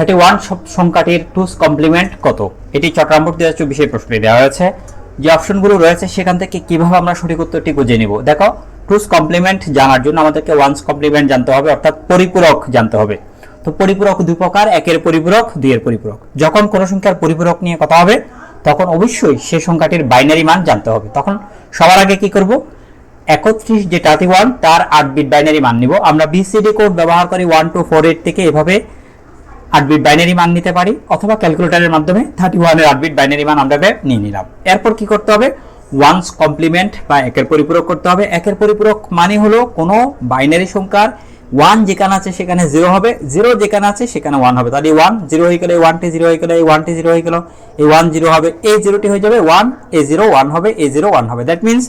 Thirty one সংখ্যাটির টুস complement কত? এটি চট্টগ্রাম বোর্ড দু হাজার চব্বিশের প্রশ্নে দেওয়া হয়েছে। যে অপশনগুলো রয়েছে সেখান থেকে কীভাবে আমরা সঠিক উত্তরটি বুঝে নিব? দেখো, টুস কমপ্লিমেন্ট জানার জন্য আমাদেরকে ওয়ান্স কমপ্লিমেন্ট জানতে হবে, অর্থাৎ পরিপূরক জানতে হবে। তো পরিপূরক দুই প্রকার, একের পরিপূরক, দুইয়ের পরিপূরক। যখন কোনো সংখ্যার পরিপূরক নিয়ে কথা হবে, তখন অবশ্যই সে সংখ্যাটির বাইনারি মান জানতে হবে। তখন সবার আগে কি করব? একত্রিশ যে থার্টি ওয়ান, তার আট বিট বাইনারি মান নিব। আমরা বিসিডি কোড ব্যবহার করি ওয়ান টু ফোর এইট থেকে এভাবে আট বিট বাইনারি মান নিতে পারি অথবা ক্যালকুলেটরের মাধ্যমে থার্টি ওয়ানের আট বিট বাইনারি মান আমরা নিয়ে নিলাম। এরপর কি করতে হবে? ওয়ান্স কমপ্লিমেন্ট বা একের পরিপূরক করতে হবে। একের পরিপূরক মানে হলো কোনো বাইনারি সংখ্যার ওয়ান যেখানে আছে সেখানে জিরো হবে। জিরো যেখানে আছে সেখানে ওয়ান হবে। তাহলে ওয়ান জিরো হয়ে গেলে ওয়ানটি জিরো হয়ে গেলে এই ওয়ানটি জিরো হয়ে গেল। এই ওয়ান জিরো হবে। এই জিরোটি হয়ে যাবে ওয়ান এ জিরো ওয়ান হবে এ জিরো ওয়ান হবে। That means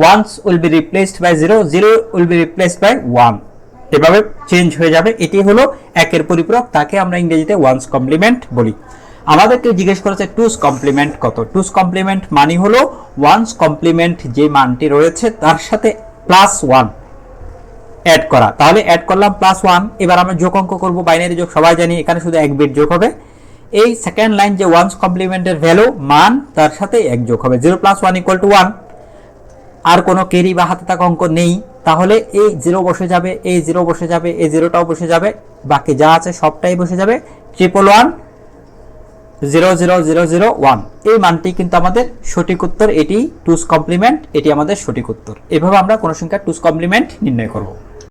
ones will be replaced by zero zero will be replaced by one এভাবে চেঞ্জ হয়ে যাবে, এটি হলো একের পরিপূরক, তাকে আমরা ইংরেজিতে ওয়ান্স কমপ্লিমেন্ট বলি। আমাদেরকে জিজ্ঞেস করেছে টুস কমপ্লিমেন্ট কত? টুস কমপ্লিমেন্ট মানে হলো ওয়ান্স কমপ্লিমেন্ট যে মানটি রয়েছে, তার সাথে প্লাস ওয়ান অ্যাড করা। তাহলে অ্যাড করলাম প্লাস ওয়ান এবার আমরা যোগ অঙ্ক করব বাইনারি যোগ, সবাই জানি এখানে শুধু এক বিট যোগ হবে। এই সেকেন্ড লাইন যে ওয়ান্স কমপ্লিমেন্টের ভ্যালু মান, তার সাথে এক যোগ হবে। Zero plus one equal to one আর কোনো কেরি বা হাতে থাকা অঙ্ক নেই। তাহলে এই জিরো বসে যাবে এই জিরো বসে যাবে এই জিরোটাও বসে যাবে, বাকি যা আছে সবটাই বসে যাবে triple one zero zero zero zero one এই মানটি কিন্তু আমাদের সঠিক উত্তর, এটি টুস কমপ্লিমেন্ট এটি আমাদের সঠিক উত্তর। এভাবে আমরা কোনো সংখ্যার টুস কমপ্লিমেন্ট নির্ণয় করব।